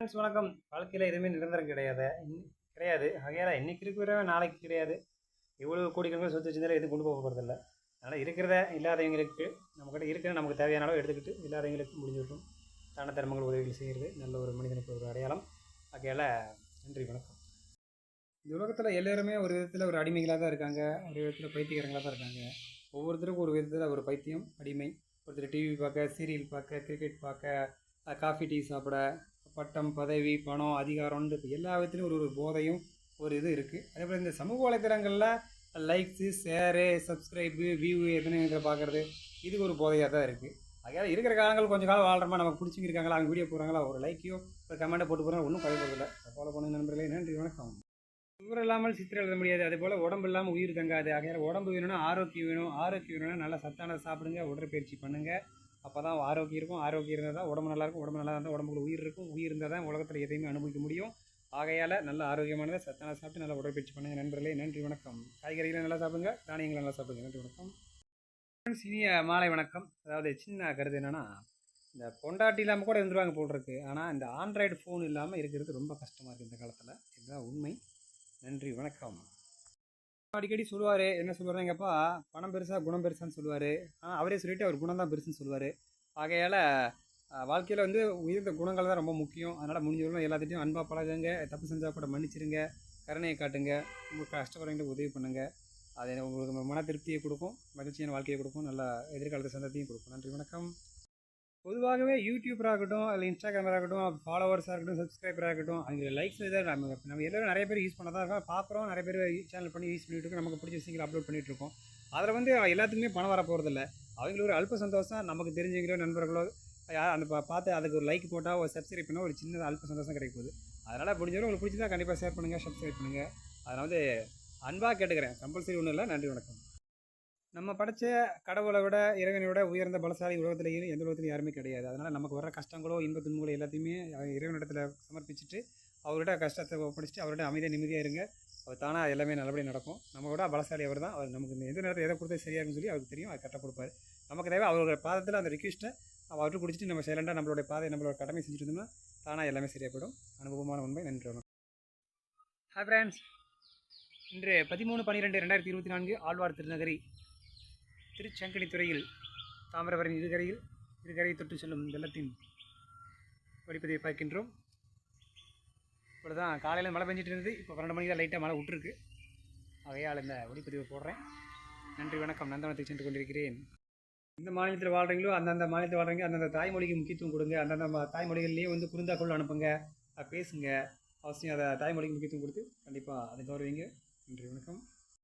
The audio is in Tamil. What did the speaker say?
ஃப்ரெண்ட்ஸ் வணக்கம். வாழ்க்கையில் எதுவுமே நிரந்தரம் கிடையாது. கிடையாது. ஆகையால் இன்றைக்கி இருக்கிற நாளைக்கு கிடையாது. எவ்வளோ கோடிக்கணக்கில் சொத்து வச்சிருந்தாலும் எதுவும் கொண்டு போக போகிறதில்ல அதனால் இருக்கிறத இல்லாதவங்களுக்கு நம்மக்கிட்ட இருக்கிற நமக்கு தேவையான அளவு எடுத்துக்கிட்டு இல்லாதவங்களுக்கு முடிஞ்சு விட்ரும் தான தர்மங்கள் உதவிகள் செய்கிறது நல்ல ஒரு மனிதனுக்கு ஒரு அடையாளம். ஆகையால் நன்றி வணக்கம். இந்த உலகத்தில் எல்லோருமே ஒரு விதத்தில் ஒரு அடிமைகளாக தான் இருக்காங்க. ஒரு விதத்தில் பைத்தியக்காரங்களாக தான் இருக்காங்க. ஒவ்வொருத்தருக்கும் ஒரு விதத்தில் ஒரு பைத்தியம் அடிமை. ஒருத்தர் டிவி பார்க்க சீரியல் பார்க்க கிரிக்கெட் பார்க்க காஃபி டீ சாப்பிட பட்டம் பதவி பணம் அதிகாரம்னு இப்போ எல்லா விதத்துலையும் ஒரு ஒரு போதையும் ஒரு இது இருக்குது அதே போல் இந்த சமூக வலைத்தளங்களில் லைக்ஸு ஷேரு சப்ஸ்கிரைபு வியூ எதுன்னு இதில் பார்க்குறது இதுக்கு ஒரு போதையாக தான் இருக்குது அதனால் இருக்கிற காலங்கள் கொஞ்சம் காலம் வாழ்கிறமா நமக்கு பிடிச்சிங்க இருக்காங்களா அவங்க வீடியோ போகிறாங்களா ஒரு லைக்கையோ ஒரு கமெண்ட்டை போட்டு போகிறாங்க ஒன்றும் பயப்படுறதில்ல ஃபாலோ பண்ணுங்க நண்பர்களே நன்றி வணக்கம். சுவர் இல்லாமல் சித்திரம் எழுத முடியாது. அதே போல் உடம்பு இல்லாமல் உயிர் தங்காது. ஆகையால் உடம்பு வேணும்னா ஆரோக்கியம் வேணும் ஆரோக்கியம் வேணும்னா நல்லா சத்தானதை சாப்பிடுங்க உடற்பயிற்சி பண்ணுங்கள் அப்போ தான் ஆரோக்கியம் இருக்கும். ஆரோக்கியம் இருந்தால் தான் உடம்பு நல்லாயிருக்கும் உடம்பு நல்லா இருந்தால் உடம்புக்குள்ள உயிர் இருக்கும். உயிர் இருந்தால் தான் உலகத்தில் எதையுமே அனுபவிக்க முடியும். ஆகையால் நல்ல ஆரோக்கியமானதை சத்தான சாப்பிட்டு நல்லா உடற்பயிற்சி பண்ணுங்கள் நண்பர்களே நன்றி வணக்கம். காய்கறிகளை நல்லா சாப்பிடுங்க. தானியங்களை நல்லா சாப்பிடுங்க. நன்றி வணக்கம். சிறிய மாலை வணக்கம். அதாவது சின்ன கருத்து என்னென்னா இந்த பொண்டாட்டி இல்லாமல் கூட இருந்துருவாங்க போல் இருக்கு ஆனால் இந்த ஆண்ட்ராய்டு ஃபோன் இல்லாமல் இருக்கிறது ரொம்ப கஷ்டமாக இருக்குது இந்த காலத்தில். இதுதான் உண்மை. நன்றி வணக்கம். அடிக்கடி சொல்லுவார். என்ன சொல்லுவார் எங்கப்பா பணம் பெருசாக குணம் பெருசான்னு சொல்லுவார். ஆனால் அவரே சொல்லிட்டு அவர் குணம் தான் பெருசுன்னு சொல்லுவார். ஆகையால் வாழ்க்கையில் வந்து உயர்ந்த குணங்கள் தான் ரொம்ப முக்கியம். அதனால் முடிஞ்சவர்களும் எல்லாத்திட்டையும் அன்பாக பழகுங்க. தப்பு செஞ்சால் கூட மன்னிச்சிருங்க. கருணையை காட்டுங்க. உங்களுக்கு கஷ்டப்படுறவங்களுக்கு உதவி பண்ணுங்கள் அது உங்களுக்கு மன திருப்தியை கொடுக்கும். மகிழ்ச்சியான வாழ்க்கையை கொடுக்கும். நல்ல எதிர்காலத்து சந்ததியும் கொடுக்கும். நன்றி வணக்கம். பொதுவாகவே யூடியூபராக இருக்கட்டும் இல்லை இன்ஸ்டாகிராமராக இருக்கட்டும் ஃபாலோவர்ஸாக இருக்கட்டும் சப்ஸ்கிரைபராக இருக்கட்டும் அவங்க லைக்ஸ் இதாக நம்ம நம்ம எல்லாரும் நிறைய பேர் யூஸ் பண்ண தான் இருக்கோம். பார்க்குறோம் நிறைய பேர் சேனல் பண்ணி யூஸ் பண்ணிட்டு இருக்கோம். நமக்கு பிடிச்ச விஷயங்களை அப்லோட் பண்ணிட்டு இருக்கோம். அதில் வந்து எல்லாத்துக்குமே பணம் வர போகிறதில்ல அவங்களுக்கு ஒரு அல்ப சந்தோஷம் நமக்கு தெரிஞ்சவங்களோ நண்பர்களோ யார் அந்த பார்த்து அதுக்கு ஒரு லைக் போட்டால் ஒரு சப்ஸ்கிரைப் பண்ணால் ஒரு சின்ன அல்ப சந்தோஷம் கிடைக்குது அதனால் முடிஞ்சவரை உங்களுக்கு பிடிச்சதா கண்டிப்பாக ஷேர் பண்ணுங்கள் சப்ஸ்கிரைப் பண்ணுங்கள் அதனால் வந்து அன்பாக கேட்டுக்கிறேன். கம்பல்சரி ஒன்றும் இல்லை. நன்றி வணக்கம். நம்ம படைச்ச கடவுளை விட இறைவனை விட உயர்ந்த பலசாலி உலகத்திலேயும் எந்த உலகத்திலும் யாருமே கிடையாது. அதனால் நமக்கு வர கஷ்டங்களோ இன்ப துன்பங்களோ எல்லாத்தையுமே அவ- இறைவனிடத்தில் சமர்ப்பிச்சுட்டு அவரோட கஷ்டத்தை ஒப்படைச்சிட்டு அவரோட அமைதியாக நிம்மதியாக இருங்க. அவர் தானாக எல்லாமே நல்லபடியாக நடக்கும். நம்ம விட பலசாலி அவர் தான் அவர் நமக்கு எந்த நேரத்தில் எதை கொடுத்தா சரியா இருக்குன்னு சொல்லி அவருக்கு தெரியும். அது கரெக்டாக கொடுப்பாரு. நமக்கு தேவை அவரோட பாதத்தில் அந்த ரிக்வெஸ்ட்டை அவர்கிட்ட குடிச்சிட்டு நம்ம சைலண்டாக நம்மளோட பாதை நம்மளோட கடமை செஞ்சுட்டு இருந்தோம்னா தானாக எல்லாமே சரியாக போயிடும் அனுபவமான உண்மை. நன்றி வணக்கம். ஹாய் ஃப்ரெண்ட்ஸ் இன்று பதிமூணு பன்னிரெண்டு ரெண்டாயிரத்தி இருபத்தி நான்கு ஆழ்வார் திருநகரி திருச்சங்கனித்துறையில் தாமிரபரணி இருகரையில் இருகரையை தொட்டு செல்லும் வெள்ளத்தின் வடிப்பதை பார்க்கின்றோம். இப்போ தான் காலையில் மழை பெஞ்சிட்டு இருந்தது. இப்போ பன்னெண்டு மணிக்கு தான் லைட்டாக மழை விட்டுருக்கு. ஆகையால் இந்த ஒளிப்பதிவு போடுறேன். நன்றி வணக்கம். நந்தவனத்துக்கு சென்று கொண்டிருக்கிறேன். எந்த மாநிலத்தில் வாழ்கிறீங்களோ அந்தந்த மாநிலத்தில் வாழ்கிறீங்க அந்தந்த தாய்மொழிக்கு முக்கியத்துவம் கொடுங்க. அந்தந்த தாய்மொழிகள்லேயே வந்து குறுந்தாக்குள் அனுப்புங்க. பேசுங்க. அவசியம் அதை தாய்மொழிக்கு முக்கியத்துவம் கொடுத்து கண்டிப்பாக அதை கௌரவிங்க. நன்றி வணக்கம்.